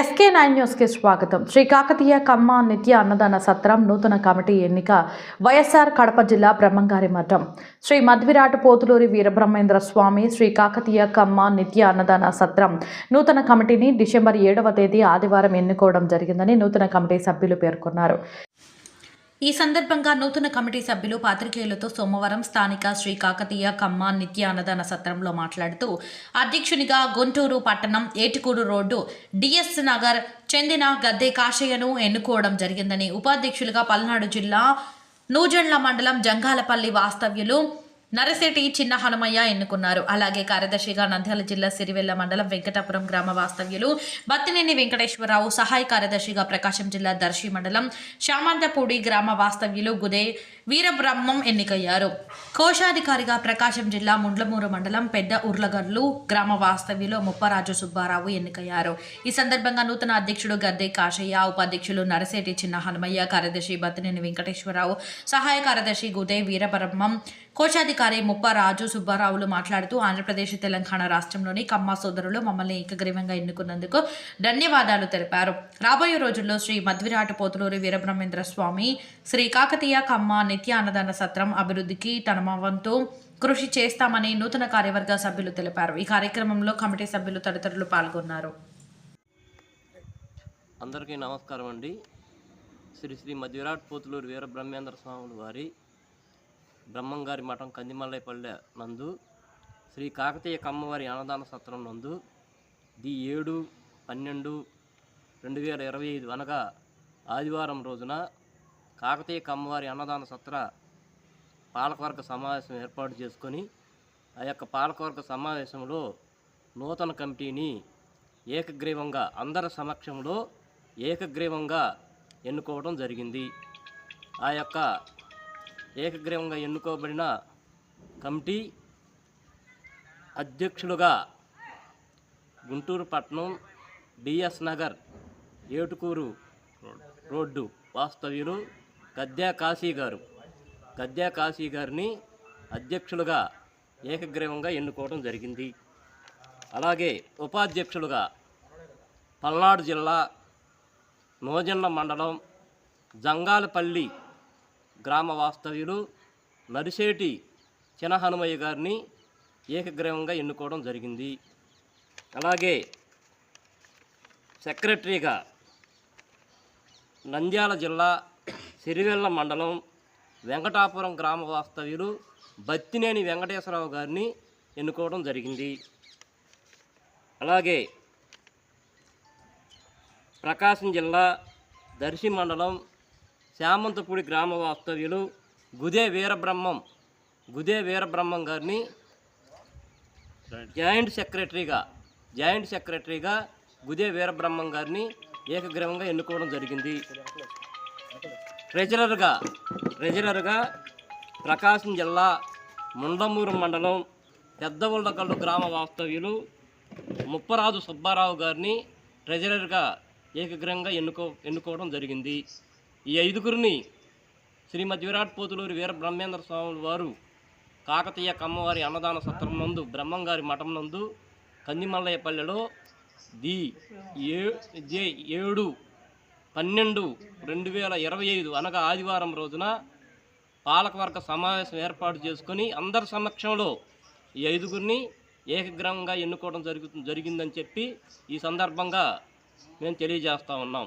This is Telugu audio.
ఎస్కే నైన్ న్యూస్కి స్వాగతం. శ్రీ కాకతీయ కమ్మ నిత్య అన్నదాన సత్రం నూతన కమిటీ ఎన్నిక వైఎస్ఆర్ కడప జిల్లా బ్రహ్మంగారి మఠం. శ్రీ మధ్విరాట్ పోతులూరి వీరబ్రహ్మేంద్ర స్వామి శ్రీ కాకతీయ కమ్మ నిత్య అన్నదాన సత్రం నూతన కమిటీని డిసెంబర్ ఏడవ తేదీ ఆదివారం ఎన్నుకోవడం జరిగిందని నూతన కమిటీ సభ్యులు పేర్కొన్నారు. ఈ సందర్భంగా నూతన కమిటీ సభ్యులు పాత్రికేయులతో సోమవారం స్థానిక శ్రీ కాకతీయ కమ్మ నిత్య అన్నదాన సత్రంలో మాట్లాడుతూ అధ్యక్షునిగా గుంటూరు పట్టణం ఏటుకూరు రోడ్డు డిఎస్ నగర్ చెందిన గద్దె కాశయ్యను ఎన్నుకోవడం జరిగిందని ఉపాధ్యక్షులుగా పల్నాడు జిల్లా నూజండ్ల మండలం జంగాలపల్లి వాస్తవ్యులు నరసేటి చిన్న హనుమయ్య ఎన్నుకున్నారు. అలాగే కార్యదర్శిగా నంద్యాల జిల్లా సిరివెల్ల మండలం వెంకటాపురం గ్రామ వాస్తవ్యులు బత్తినేని వెంకటేశ్వరరావు సహాయ కార్యదర్శిగా ప్రకాశం జిల్లా దర్శి మండలం శామంతపూడి గ్రామ వాస్తవ్యులు గుదే వీరబ్రహ్మం ఎన్నికయ్యారు. కోశాధికారిగా ప్రకాశం జిల్లా ముండ్లమూరు మండలం పెద్ద ఉర్లగర్లు గ్రామ వాస్తవ్యులు ముప్పరాజు సుబ్బారావు ఎన్నికయ్యారు. ఈ సందర్భంగా నూతన అధ్యక్షుడు గద్దె కాశయ్య ఉపాధ్యక్షులు నరసేటి చిన్న హనుమయ్య కార్యదర్శి బత్తినేని వెంకటేశ్వరరావు సహాయ కార్యదర్శి గుదే వీరబ్రహ్మం కోశాధికారి ముప్పరాజు సుబ్బారావులు మాట్లాడుతూ ఆంధ్రప్రదేశ్ తెలంగాణ రాష్ట్రంలోని కమ్మ సోదరులు మమ్మల్ని ఏకగ్రీవంగా ఎన్నుకున్నందుకు ధన్యవాదాలు తెలిపారు. రాబోయే రోజుల్లో శ్రీ మధ్విరాట పోతులూరి వీరబ్రహ్మేంద్ర స్వామి శ్రీ కాకతీయ కమ్మ నిత్య అన్నదాన సత్రం అభివృద్ధికి తన వంతు కృషి చేస్తామని నూతన కార్యవర్గ సభ్యులు తెలిపారు. ఈ కార్యక్రమంలో కమిటీ సభ్యులు తదితరులు పాల్గొన్నారు. అందరికీ నమస్కారం అండి. శ్రీ శ్రీ మధ్యవిరాట్ పోతులూరు వీర బ్రహ్మేంద్ర స్వాములు వారి బ్రహ్మంగారి మఠం కందిమల్లైపల్లె నందు శ్రీ కాకతీయ కమ్మవారి అన్నదాన సత్రం నందు ది ఏడు పన్నెండు రెండు వేల ఇరవై ఐదు అనగా ఆదివారం రోజున కాకతీయ కమ్మవారి అన్నదాన సత్ర పాలకవర్గ సమావేశం ఏర్పాటు చేసుకొని ఆ యొక్క పాలకవర్గ సమావేశంలో నూతన కమిటీని ఏకగ్రీవంగా అందరి సమక్షంలో ఏకగ్రీవంగా ఎన్నుకోవడం జరిగింది. ఆ యొక్క ఏకగ్రీవంగా ఎన్నుకోబడిన కమిటీ అధ్యక్షులుగా గుంటూరు పట్నం డిఎస్ నగర్ ఏటుకూరు రోడ్డు వాస్తవ్యులు గద్యా కాశీ గారు. గద్యా కాశీ గారిని అధ్యక్షులుగా ఏకగ్రీవంగా ఎన్నుకోవడం జరిగింది. అలాగే ఉపాధ్యక్షులుగా పల్నాడు జిల్లా నోజన్న మండలం జంగాలపల్లి గ్రామ వాస్తవ్యులు నరిశేటి చిన హనుమయ్య గారిని ఏకగ్రీవంగా ఎన్నుకోవడం జరిగింది. అలాగే సెక్రటరీగా నంద్యాల జిల్లా సిరివెల్ల మండలం వెంకటాపురం గ్రామ వాస్తవ్యులు బత్తినేని వెంకటేశ్వరరావు గారిని ఎన్నుకోవడం జరిగింది. అలాగే ప్రకాశం జిల్లా దర్శి మండలం శామంతపూడి గ్రామ వాస్తవ్యులు గుదే వీరబ్రహ్మం గుదే వీరబ్రహ్మం గారిని జాయింట్ సెక్రటరీగా జాయింట్ సెక్రటరీగా గుదే వీరబ్రహ్మం గారిని ఏకగ్రీవంగా ఎన్నుకోవడం జరిగింది. ట్రెజరర్గా ట్రెజరర్గా ప్రకాశం జిల్లా ముండమూరు మండలం పెద్దవుళ్ళకల్లు గ్రామ వాస్తవ్యులు ముప్పరాజు సుబ్బారావు గారిని ట్రెజరర్గా ఏకగ్రంగా ఎన్నుకో ఎన్నుకోవడం జరిగింది. ఈ ఐదుగురిని శ్రీమద్ విరాట్ పోతులూరి వీర బ్రహ్మేంద్ర స్వాముల వారు కాకతీయ కమ్మవారి అన్నదాన సత్రం నందు బ్రహ్మంగారి మఠం నందు కందిమల్లయ్యపల్లెలో ది ఏ జే ఏడు పన్నెండు రెండు వేల ఇరవై ఐదు అనగా ఆదివారం రోజున పాలకవర్గ సమావేశం ఏర్పాటు చేసుకొని అందరి సమక్షంలో ఈ ఐదుగురిని ఏకగ్రహంగా ఎన్నుకోవడం జరుగు జరిగిందని చెప్పి ఈ సందర్భంగా మేము తెలియజేస్తూ ఉన్నాం.